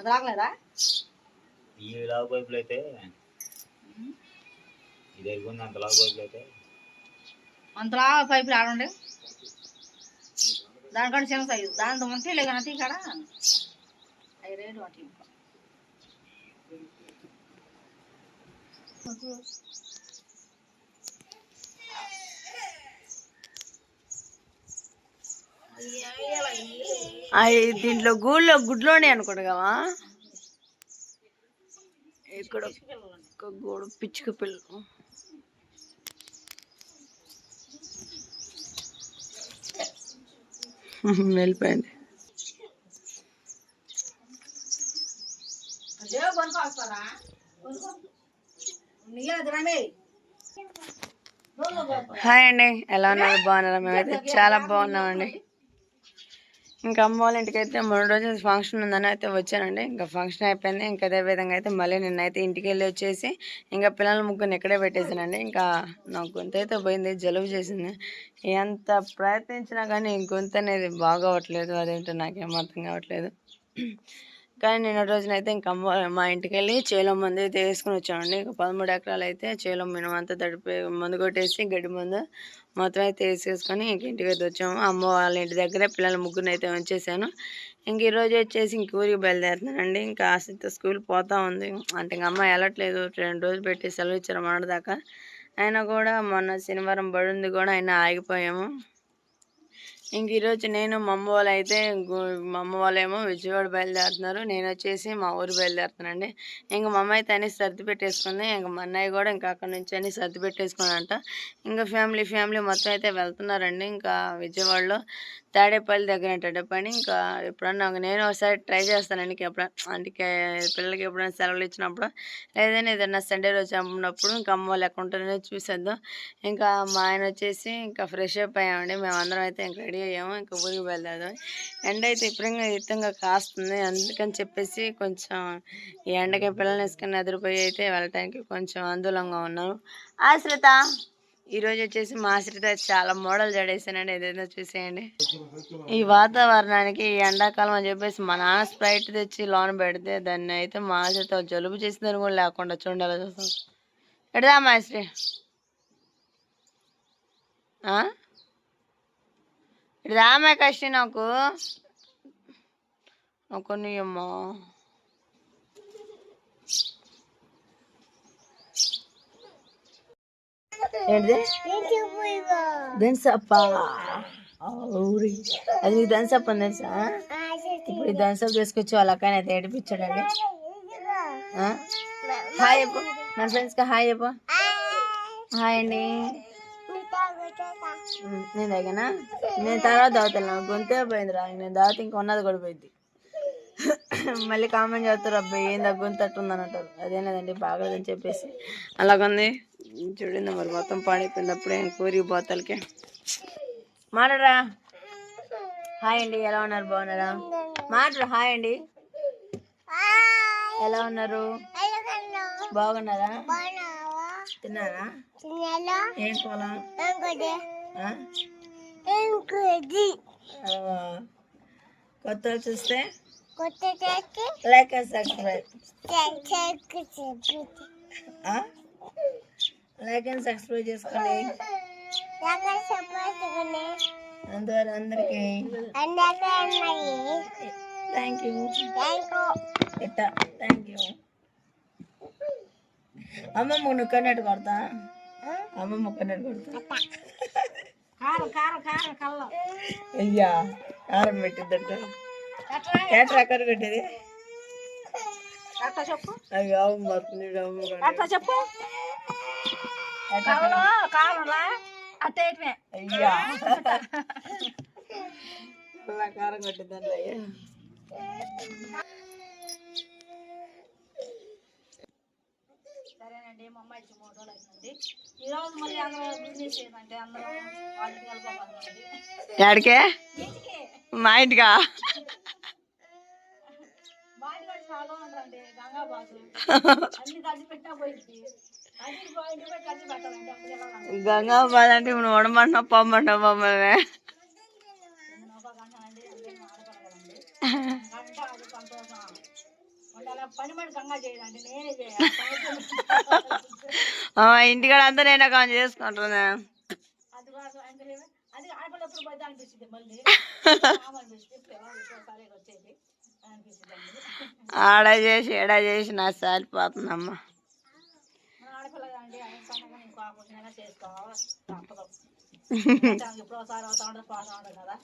అది రాగలేదా ఈ లావు పైపులు అయితే ఇది ఎరుగుంది అంత లావు పైపులు అయితే. అంతలా పైపులు ఆడండి దానికంటే చిన్న సైజు. దాంతో ఉంటే లేక తీ కాడ? అవి రేటు అటు ఇంకా అవి దీంట్లో గూళ్ళో గుడ్లోనే అనుకుంటా కదా? ఇక్కడ గూడు పిచ్చుక పిల్ల. వెళ్ళిపోయింది. హాయ్ అండి. ఎలా ఉన్నారు? బాగున్నారా? మేమైతే చాలా బాగున్నామండి. ఇంకా అమ్మ వాళ్ళ ఇంటికి అయితే మూడు రోజులు ఫంక్షన్ ఉందని అయితే వచ్చానండి. ఇంకా ఫంక్షన్ అయిపోయింది. ఇంకా అదే విధంగా అయితే మళ్ళీ నిన్నైతే ఇంటికి వెళ్ళి వచ్చేసి ఇంకా పిల్లల ముగ్గురిని ఎక్కడే పెట్టేసానండి ఇంకా నా గొంతు అయితే పోయింది జలుబు చేసింది. ఎంత ప్రయత్నించినా కానీ గొంతు అనేది బాగోవట్లేదు. అదేంటో నాకేం అర్థం కావట్లేదు. కానీ నిన్న రోజునైతే ఇంకా అమ్మ మా ఇంటికి వెళ్ళి చేలో మందు అయితే వేసుకుని వచ్చామండి. ఇంకా పదమూడు ఎకరాలు అయితే చేలో మినం అంతా తడిపి మందు కొట్టేసి గడ్డి మందు మొత్తం అయితే వేసేసుకొని ఇంక ఇంటికి అయితే వచ్చాము. అమ్మ వాళ్ళ ఇంటి దగ్గరే పిల్లల ముగ్గురిని అయితే ఉంచేసాను ఇంక ఈరోజు వచ్చేసి ఇంక ఊరికి బయలుదేరుతున్నానండి. ఇంకా ఆశతో స్కూల్ పోతా ఉంది. అంటే ఇంక అమ్మ వెళ్ళట్లేదు. రెండు రోజులు పెట్టి సెలవు ఇచ్చారు మొన్నటి దాకా. అయినా కూడా మొన్న శనివారం బడుంది కూడా అయినా ఆగిపోయాము. ఇంక ఈరోజు నేను మా అమ్మ వాళ్ళు అయితే మా అమ్మ వాళ్ళేమో విజయవాడ బయలుదేరుతున్నారు. నేను వచ్చేసి మా ఊరు బయలుదేరుతానండి ఇంక మా అమ్మ అయితే అన్ని సర్ది పెట్టేసుకుంది. ఇంక మా అన్నయ్య కూడా ఇంకా అక్కడ నుంచి అన్ని సర్ది పెట్టేసుకున్నారంట ఇంకా ఫ్యామిలీ ఫ్యామిలీ మొత్తం అయితే వెళ్తున్నారండి. ఇంకా విజయవాడలో తాడేపల్లి దగ్గర ఏంటంటే పని. ఇంకా ఎప్పుడన్నా నేను ఒకసారి ట్రై చేస్తానండి ఇంక ఎప్పుడన్నా అందుకే పిల్లలకి ఎప్పుడైనా సెలవులు ఇచ్చినప్పుడు లేదని ఏదైనా సండే రోజు అమ్మినప్పుడు ఇంకా అమ్మ వాళ్ళు ఎక్కడ ఉంటుందో చూసేద్దాం. ఇంకా మా ఆయన వచ్చేసి ఇంకా ఫ్రెష్ అప్ అయ్యామండి. మేమందరం అయితే ఇంకా రెడీ అయ్యాము. ఇంకా ఊరికి వెళ్దాం ఎండ అయితే విపరీతంగా యుద్ధంగా కాస్తుంది. అందుకని చెప్పేసి కొంచెం ఈ ఎండకి పిల్లల్ని వేసుకొని ఎదురుపోయి అయితే వెళ్ళటానికి కొంచెం ఆందోళనగా ఉన్నాను. ఆశ్రిత ఈరోజు వచ్చేసి మా చాలా మోడల్ జడేసానండి ఏదైనా చూసేయండి. ఈ వాతావరణానికి ఈ ఎండాకాలం అని చెప్పేసి మా నాన్న స్ప్రైట్ తెచ్చి లోన పెడితే దాన్ని అయితే మా జలుబు చేసిందని కూడా లేకుండా చూడాలి చూస్తాం. ఎడదా మా ఆశ్రీ? ఇది రామే కష్టం నాకు కొన్ని అమ్మా. ఏంటిది? దన్సప్ప ఊరి. అది నీకు దన్సప్ప అని తెలుసా? ఇప్పుడు ఈ దన్సప్ తీసుకొచ్చి వాళ్ళ అక్కని అయితే ఏడిపించాడండి? హాయ్ చెప్పు. మన ఫ్రెండ్స్కి హాయ్ చెప్పు. హాయ్ అండి. నేను తాగానా? నేను తర్వాత తాగుతాను గొంతే పోయింది రా. నేను తాగితే ఇంకా ఉన్నది కూడా పోయింది. మళ్ళీ కామెంట్ చేస్తారు అబ్బాయి ఏం గొంతు అట్టుందని అంటారు అదేం లేదండి బాగలేదని చెప్పేసి. అలాగుంది. చూడండి మరి మొత్తం పాడైపోయింది అప్పుడే కూరి బోతలకి మాట్లాడరా. హాయ్ అండి ఎలా ఉన్నారు? బాగున్నారా? మాట్లాడు హాయ్ అండి. ఎలా ఉన్నారు? బాగున్నారా? తిన్నారా? ఏం కోలా. కొత్త చూస్తే? Like and subscribe. Like and subscribe చేసుకోండి. అందువల్ల అందరికి థ్యాంక్ యూ. ఇట్ట థ్యాంక్ యూ. అమ్మమ్మ నువ్వు కన్నట్టు కొడతా? అమ్మమ్మ కన్నట్టు కొడతా? అయ్యా కారం పెట్టిద్దంట. ఎట్లా? అక్కడ కొట్టేది అట్లా చెప్పు. అట్లా చెప్పు. అట్టేయటమే అయ్యా. కారం కొట్టిద్దంట అయ్యా. సరేనండి మా అమ్మాయి మూడు రోజులు అవుతుంది ఈరోజు మళ్ళీ అందరూ బిజినెస్ ఏంటంటే అందరూ వాళ్ళకి ఇంటికి మా ఇంటికా? గంగాబాద్ అంటే ఇప్పుడు వడమంటున్నావు పొమ్మంటావు మమ్మల్ని ఇంటికాడ అంతా నేను కాన్ చేసుకుంటున్నా. అది పోతే అనిపిస్తుంది మళ్ళీ. వచ్చేది. ఆడ చేసి ఎడ చేసి నా సాలిపోతుందమ్మా మన ఆడపిల్ల చేసుకోవాలి తప్పదు ఒకసారి అవుతా ఉండదు పోతా ఉండదు కదా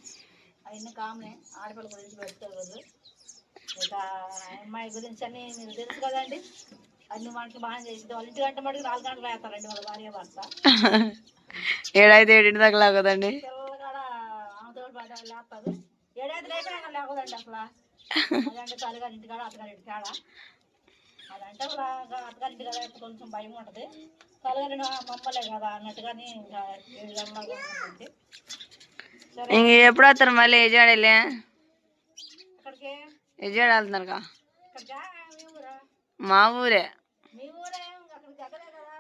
అవన్నీ కామనే ఆడపిల్ల గురించి పెట్టుకోకూడదు ఇక ఆ అమ్మాయి గురించి అన్ని మీకు తెలుసు కదండి అన్ని వంటలు బాగా చేసింది వాళ్ళ ఇంటి గంట మటుకు నాలుగు గంటలు వేస్తారండి వాళ్ళ భార్య భర్త ఏడైతే ఏడింటి దాకా లాగదండి? పిల్లలు కూడా ఆమెతో పాటు లేస్తారు ఏడైతే లేకపోయినా లేకదండి అసలు. అదంటే కొంచెం భయం ఉంటుంది. మమ్మలే కదా అన్నట్టుగానే ఇంకా ఎప్పుడు వస్తారు మళ్ళీ విజయవాడ వెళ్ళి? వెళ్తున్నారుగా? మీ ఊరా?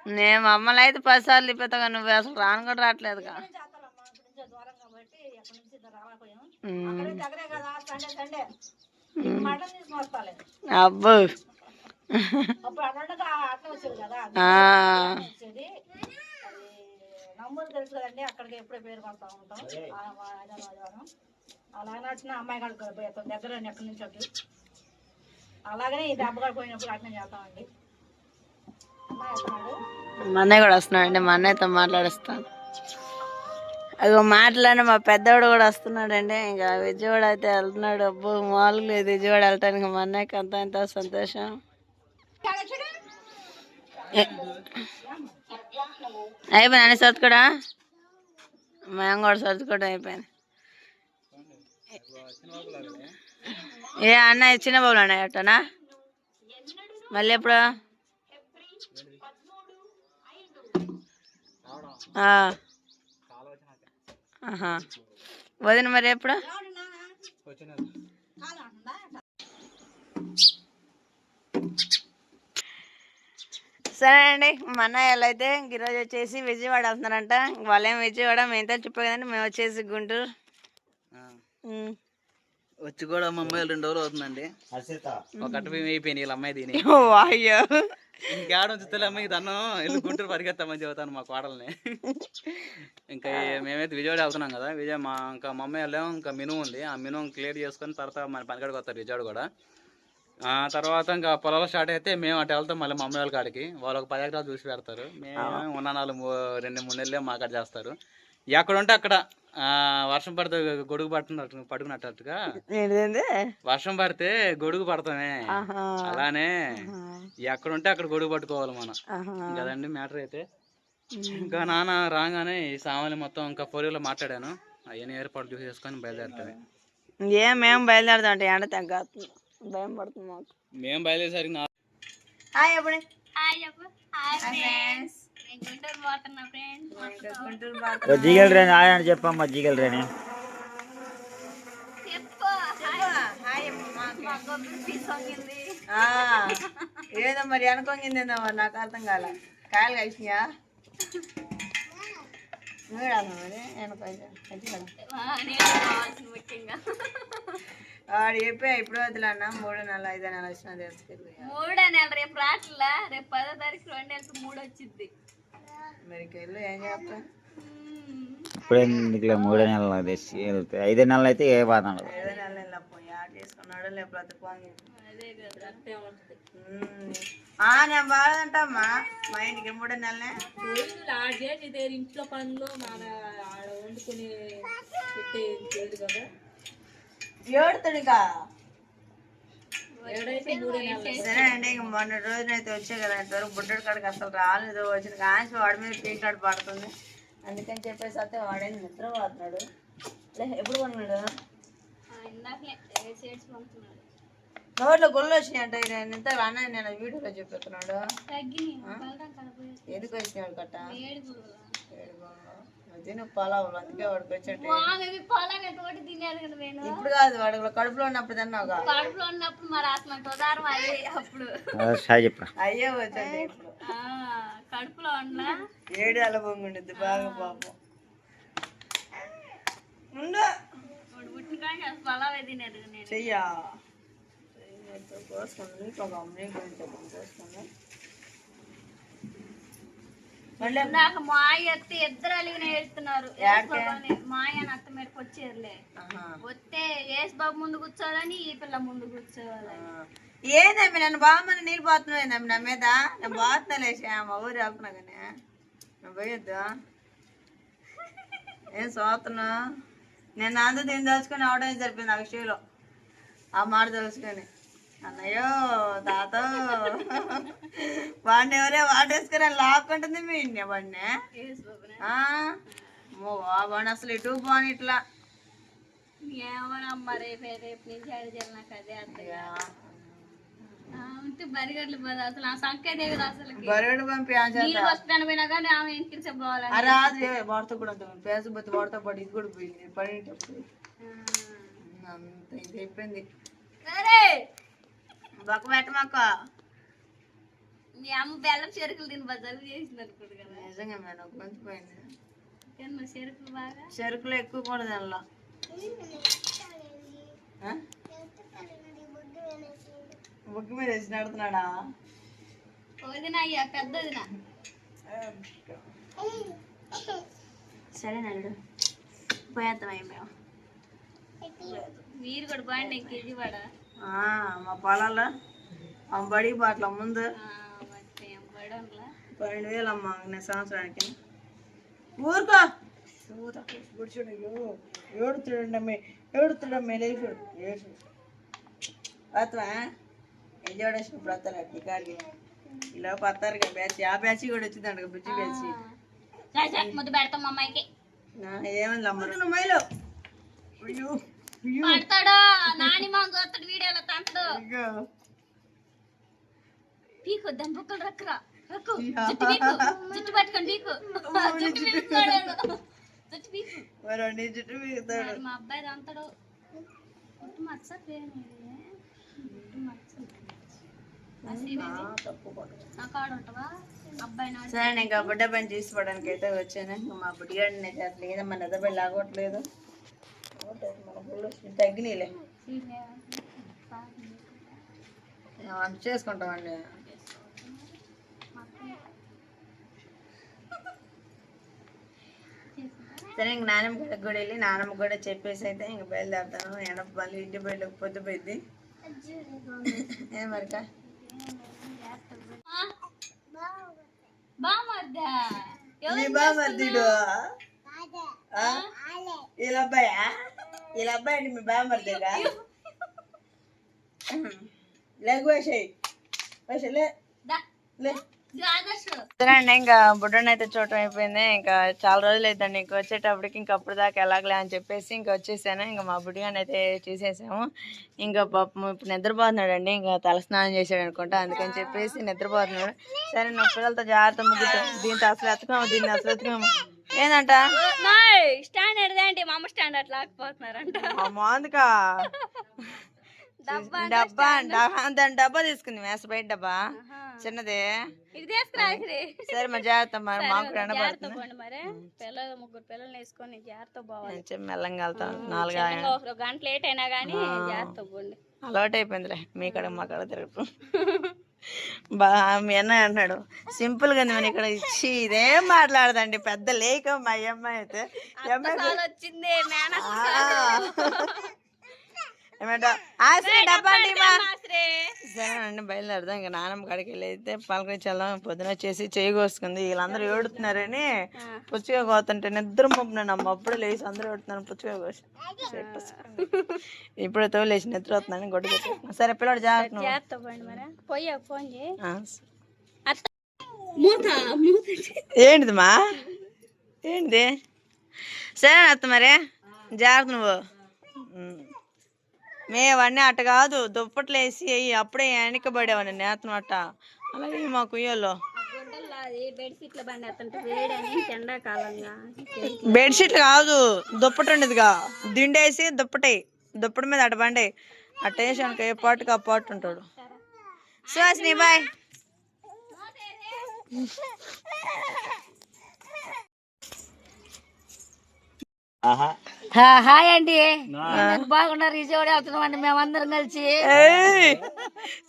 నేను మమ్మల్ని అయితే పది సార్లు తిప్పుతాగా నువ్వు అసలు రాను కూడా రావట్లేదుగా. దూరం కాబట్టి నుంచి సండే సండే. అబ్బో. నమ్మూరు తెలుసు కదండి అక్కడికి ఎప్పుడో పేరు కొడతా ఉంటాం. అలా నచ్చిన అమ్మాయి కాడికి దగ్గర ఎక్కడి నుంచి అలాగనే పోయినప్పుడు అట్నే చేస్తామండి. వస్తున్నాడు. మా అన్నయ్య కూడా వస్తున్నాడండి మా అన్నయ్యతో మాట్లాడిస్తాను. అగో మాట్లాడిన మా పెద్దవాడు కూడా వస్తున్నాడండి. ఇంకా విజయవాడ అయితే వెళ్తున్నాడు. అబ్బో మామూలుగా లేదు. విజయవాడ వెళ్ళటానికి మా అన్నయ్యకి అంత ఎంత సంతోషం. అయిపోయింది. అన్ని సర్దుకోడా? మేము కూడా సర్దుకోవడం అయిపోయింది. ఏ అన్న చిన్న బాబులు అన్నయ్య అట్టనా? మళ్ళీ ఎప్పుడు? ఆ. ఆహా. వదిన మరి ఎప్పుడు సరే అండి మా అన్నయ్యలు అయితే ఈరోజు వచ్చేసి విజయవాడ వెళ్తున్నారంట వాళ్ళేం విజయవాడ మేంతా చెప్పే కదండి మేము వచ్చేసి గుంటూరు. వచ్చి కూడా మా అమ్మాయి రెండు రోజులు అవుతుందండి. ఒక బియ్యం అయిపోయింది వీళ్ళ అమ్మాయి దీని. ఓ అయ్యో. ఇంకేడ ఉంచుతలే అమ్మాయి దన్నం వెళ్ళి గుంటూరు పరిగెత్తామని చెబుతాను మా కోడల్ని. ఇంకా మేమైతే విజయవాడ వెళ్తున్నాం కదా విజయ మా ఇంకా మా అమ్మాయి వెళ్ళాం ఇంకా మినుము ఉంది. ఆ మినుము క్లియర్ చేసుకొని తర్వాత మన పనికాడికి వస్తారు విజయవాడ కూడా. ఆ తర్వాత ఇంకా పొలాలు స్టార్ట్ అయితే మేము అటు వెళ్తాం మళ్ళీ మా అమ్మాయి వాళ్ళ కాడికి. వాళ్ళు ఒక పది ఎకరాలు చూసి పెడతారు. మేము ఉన్న నాలుగు మూ- రెండు మూడు నెలలే మా కాడ చేస్తారు. ఎక్కడ ఉంటే అక్కడ. వర్షం పడితే గొడుగు పడుతున్నట్టు పడుకున్నట్టుగా వర్షం పడితే గొడుగు పడతామే. ఆహా. అలానే ఎక్కడ ఉంటే అక్కడ గొడుగు పట్టుకోవాలి మనం. కదండి మ్యాటర్ అయితే. ఇంకా నాన్న రాగానే ఈ సామాన్లు మొత్తం ఇంకా ఫోర్ మాట్లాడాను. అవన్నీ ఏర్పాటు చూసేసుకొని బయలుదేరుతామే ఏం మేము బయలుదేరుతాం అంటే ఎండ భయం పడుతుంది మాకు. మేము బయలుదేరేసరికి నా హాయ్ ఎప్పుడే మజ్జిగలు రేణి ఆయన చెప్పమ్మా మజ్జిగలు రేణి ఏదో మరి అనుకోంగిందేందో మరి నాకు అర్థం కాలే. కాయలు కలిసినాయా నువ్వు మరి వాడు చెప్పా ఇప్పుడు వదిలేనా మూడు నెలలు ఐదు నెలలు వచ్చినా తీసుకెళ్ళి మూడో నెల రేపు రాట్లా రేపు పదో తారీఖు రెండు నెలలకు మూడు వచ్చింది మరి వెళ్ళు ఏం చేస్తా ఇప్పుడు ఎందుకులే మూడో నెలలు తెచ్చి వెళ్తాయి ఐదో నెలలు అయితే ఏ బాధ ఉండదు. నేను బాగుంటమ్మా మా ఇంటికి మూడు నెలలే ఇంట్లో పనులు మన వండుకుని పెట్టేది కదా ఏడుతుడిగా ఏడైతే మూడే నెలలు సరే అండి ఇంక మొన్న రోజునైతే వచ్చే కదా ఇంతవరకు బుడ్డడి కాడికి అసలు రాలేదు వచ్చిన కాంచి వాడి మీద టీ కార్డు పడుతుంది. అందుకని చెప్పేసి అయితే వాడేది నిద్ర పోతున్నాడు. ఎప్పుడు కొన్నాడు నోట్లో గుళ్ళు వచ్చినాయి అంటే నేను ఇంత అన్నయ్య నేను వీడియోలో కలపోయి ఎందుకు వచ్చినాడు కట్ట? ఏడు తిను పొలావులు అందుకే వాడికి వచ్చాడు ఆమె పొలంగా తోటి తినేది కదా నేను ఇప్పుడు కాదు వాడు కడుపులో ఉన్నప్పుడు తిన్నావుగా కడుపులో ఉన్నప్పుడు మరి అసలు ఉదారం అదే అప్పుడు సాయి చెప్పరా అయ్యే వచ్చాడు ఇప్పుడు ఆ, కడుపులో ఉన్నా ఏడు అలా పొంగుండిద్ది బాగా పాపం ఉండు వాడు పుట్టిన కానీ అసలు పొలవే తినేది కదా నేను చెయ్యా అయితే కోసుకుంది నీకు ఒక నీకు ఇంత కోసుకుంది మళ్ళీ నాకు మాయ అత్త ఇద్దరు అలిగిన యాడికి? మాయ అని అత్త మీదకి వచ్చేరులే ఆహా. వస్తే ఏసు బాబు ముందు కూర్చోవాలని ఈ పిల్ల ముందు కూర్చోవాలని. ఏందమ్మి నన్ను బామ్మని నీళ్ళు పోతున్నావు ఏందమ్మి నా మీద? నేను పోతున్నా లేచా మా ఊరు వెళ్తున్నా కానీ. నేను పోయొద్దు. ఏం సోతున్నా నేను అందు దీన్ని తెలుసుకొని అవడం సరిపోయింది ఆ విషయంలో ఆ మాట తెలుసుకొని అన్నయ్యో తాత. వాడిని ఎవరే వాడేసుకొని లాక్కుంటుంది మీ వాడిని. ఏసు బాబునే ఆ, అమ్మో, వాడు అసలు ఇటు పోని ఇట్లా. ఏమోనమ్మా రేపు రేపు నుంచి అడిగి నాకు అదే అత్తగా ఉంటే బరిగడ్లు పోదు. అసలు ఆ సంఖ్య దిగదు అసలు పోయినా కానీ ఆమె ఇంటికి రాదు వాడితో కూడా అంత. పేసు బతి వాడితో పాటు ఇది కూడా పోయింది. పడేటప్పుడు. అంత ఇది అయిపోయింది. బొక్క పెట్టమాక మీ అమ్మ బెల్లం చెరుకులు తిని బజారు చేసింది అనుకోడు కదా. నిజంగా మేడం ఒక మంచి పోయింది చెరుకులు బాగా చెరుకులు ఎక్కువ కూడా ఆ? బుక్ మీద వేసి నడుతున్నాడా? వదిన అయ్యా పెద్ద వదిన. సరే నల్లుడు పోయేద్దాం మేము మీరు కూడా బాగుండే కేజీ ఆ, మా పొలాల్లో మా బడి బాట్ల ముందు పన్నెండు వేలు అమ్మా నేను సంవత్సరానికి. ఊరుకో. ఏడుతుడమ్మే ఏడుతుడమ్మే లేచు. లేచు. అతవా ఏం చూడేసినప్పుడు వస్తారు టికాడికి ఇలా పత్తారు బ్యాచ్. ఆ బ్యాచ్ కూడా వచ్చిందంట బుజ్జి బ్యాచ్. ముద్దు పెడతాం అమ్మాయికి. ఏమైంది అమ్మ? మైలో అయ్యో. పడతాడో? నాని మా చూస్తాడు వీడియోలో తంతడు. అయ్యో పీకు దాని బుక్కలు రక్కురా. రక్కు. జుట్టు పీకు. జుట్టు పట్టుకొని పీకు. జుట్టు పీకుతాడు. జుట్టు పీకు. మరి నీ చుట్టూ మిగతాడు మరి మా అబ్బాయి తంతడు. జుట్టు సరే నేను ఇంకా బుడ్డ పని తీసుకోవడానికి అయితే వచ్చాను. మా బుడ్డిగాడిని అయితే అసలు ఏదమ్మా లాగొట్లేదు పుల్లు తగ్గినాయిలే వంట చేసుకుంటామండి. సరే ఇంక నానమ్మ గడికి కూడా వెళ్ళి నానమ్మ కూడా చెప్పేసి అయితే ఇంక బయలుదేరుతాను. ఎండ మళ్ళీ ఇంటి బయట పొద్దు పోయింది ఏం మరికా? బామర్దా? బామర్దిడు? వీళ్ళ అబ్బాయా? వీళ్ళ అబ్బాయి అంటే మీ లేకు వేసాయి. లే. అండి ఇంకా బుడ్డని అయితే చూడటం అయిపోయింది. ఇంకా చాలా రోజులు అవుతుంది ఇంక వచ్చేటప్పటికి ఇంకా అప్పుడు దాకా ఎలాగలే అని చెప్పేసి ఇంకా వచ్చేసాను. ఇంకా మా బుడ్డిగాని అయితే చూసేసాము. ఇంకా పాపం ఇప్పుడు నిద్రపోతున్నాడు అండి ఇంకా తలస్నానం చేశాడు అనుకుంటా. అందుకని చెప్పేసి నిద్రపోతున్నాడు. సరే నా పిల్లలతో జాగ్రత్త ముగ్గుతా. దీంతో అసలు ఎత్తకము దీన్ని అసలు ఎత్తకము ఏందంట? స్టాండర్డ్ ఏంటి మా అమ్మ స్టాండర్డ్ లాకపోతున్నారంట మాందుకా డబ్బా దాని డబ్బా తీసుకుంది మేస బయట డబ్బా? చిన్నదే. సరే మరి జాగ్రత్త మరి మాకు పిల్లలు ముగ్గురు పిల్లల్ని వేసుకొని జాగ్రత్త పోవాలి. మెల్లంగా వెళ్తాం. నాలుగు ఒక గంట లేట్ అయినా కానీ జాగ్రత్త పోండి. అలవాటు అయిపోయిందిలే మీ కడ మా కడ తిరగటం బా మీ అన్నయ్య అంటున్నాడు సింపుల్గా ఉంది మన ఇక్కడ ఇచ్చి ఇదేం మాట్లాడదండి పెద్ద లేక మా అమ్మాయి అయితే. వచ్చింది ఏమంటా డబ్బా ఆశ్రే. సరేనండి బయలుదేరదాం ఇంకా నానమ్మ కాడికి వెళ్ళి అయితే పలకరించి వెళ్దాం. పొద్దున వచ్చేసి చేయి కోసుకుంది. వీళ్ళందరూ ఏడుతున్నారని పుచ్చుగా కోతుంటే నిద్ర మొబ్బున్నాను అమ్మ అప్పుడే లేచి అందరూ ఏడుతున్నాను పుచ్చుగా కోసి. ఇప్పుడే తోలేసి నిద్ర వస్తున్నాను గొడ్డు సరే పిల్లడు జాగ్రత్త మూత ఏంటిది సరే అత్త మరి. జాగ్రత్త నువ్వు. మేవన్నీ అట్ట కాదు దుప్పట్లు వేసి అయ్యి అప్పుడే వెనకబడేవాడిని నేతను అట్ట. అలాగే మా అది బెడ్షీట్ల కాదు దుప్పటి ఉండేదిగా దిండేసి దుప్పటి దుప్పటి మీద అటు బండి. అట్ట వేసి అనుకో ఏ పాటుకి ఆ పాటు ఉంటాడు. సుహాసిని బాయ్. హాయ్ అండి. నేను బాగున్నారు విజయవాడ వెళ్తున్నామండి మేమందరం కలిసి. ఏయ్!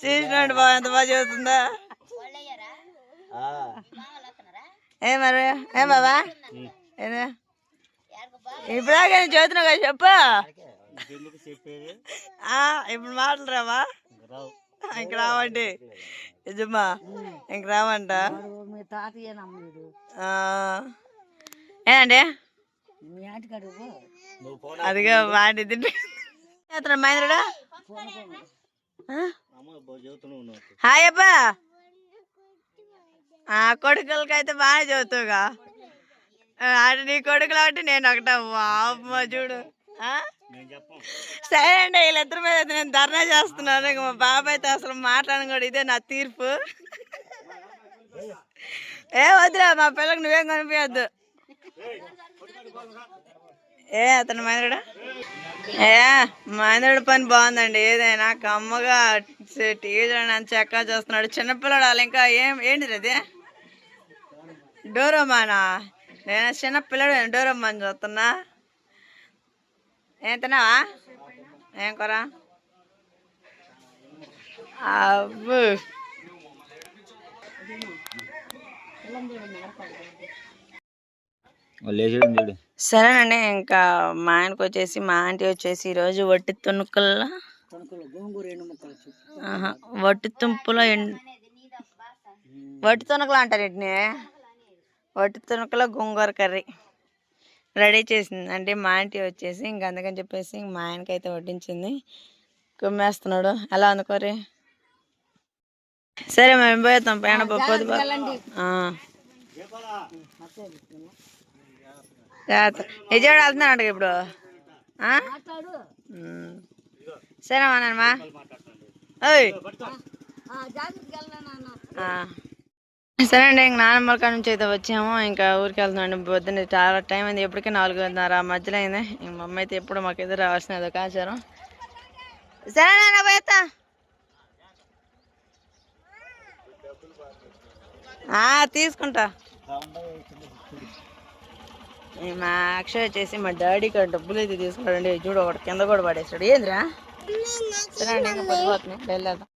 చూసినాడు బాగా ఎంత బాగా చదువుతుందా? ఆ. ఏ మరి ఏ బాబా ఏదే ఇప్పుడాగా చదువుతున్నావు కదా చెప్పు. ఇప్పుడు మాటలు రావా? రావు. ఇంక రావండి. నిజమా ఇంక రావంట. ఏనండి? మీ ఆంటీ కడుగు నువ్వు ఫోన్ అదిగా వాడి మహేంద్రుడా? హాయ్ అబ్బా. ఆ కొడుకులకి అయితే బాగా చదువుతావుగా ఆ, అంటే నీ కొడుకులు అంటే నేను ఒకట. వామ్మ చూడు. సరే అండి వీళ్ళిద్దరి మీద అయితే నేను ధర్నా చేస్తున్నాను. ఇంక మా బాబాయ్ అయితే అసలు మాట్లాడను కూడా ఇదే నా తీర్పు. ఏ వద్దురా మా పిల్లకి నువ్వేం కనిపించద్దు. ఏ అతను మహేంద్రుడా? ఏ మహేంద్రుడి పని బాగుందండి. ఏదైనా కమ్మగా టీవీ చూడండి అంత చక్కగా చూస్తున్నాడు. చిన్నపిల్లడు వాళ్ళు ఇంకా ఏం ఏంటిది అది డోరోమానా? నేను చిన్న పిల్లడు డోరోమాన్ చూస్తున్నా. ఏం తిన్నావా? ఏం కూర? అబ్బు. సరేనండి ఇంకా మా ఆయనకు వచ్చేసి మా ఆంటీ వచ్చేసి ఈరోజు వట్టి తుణుకుల గోంగూర ఎండు ముక్కలు ఆహా, వట్టి తుంపులో ఎండు వట్టి తుణుకలు అంటారు వీటిని. వట్టి తుణుకలో గోంగూర కర్రీ రెడీ చేసింది. అంటే మా ఆంటీ వచ్చేసి ఇంక అందుకని చెప్పేసి ఇంక మా ఆయనకి అయితే వడ్డించింది. కుమ్మేస్తున్నాడు. ఎలా కర్రీ సరే మేము పోయేద్దాం. పైన పొద్దు జాగ్రత్త వెళ్తున్నాడు ఇప్పుడు. ఆ? సరే మా నాన్నమా ఓయ్ ఆ. సరే అండి ఇంక నాన్నమ్మ కాడ నుంచి అయితే వచ్చాము. ఇంకా ఊరికి వెళ్తున్నాం పొద్దున్న చాలా టైం అయింది. ఎప్పటికీ నాలుగున్నర మధ్యలో అయింది. ఇంక మా అమ్మ అయితే ఎప్పుడు మాకు ఎదురు రావాల్సిన అదొక ఆచారం సరే నాన్న ఆ, తీసుకుంటా. మా అక్షయ్ వచ్చేసి మా డాడీ కాడ డబ్బులు అయితే తీసుకున్నాడండి చూడు ఒకటి కింద కూడా పడేసాడు. ఏందిరా? సరే అండి ఇంకా వెళ్ళేద్దాం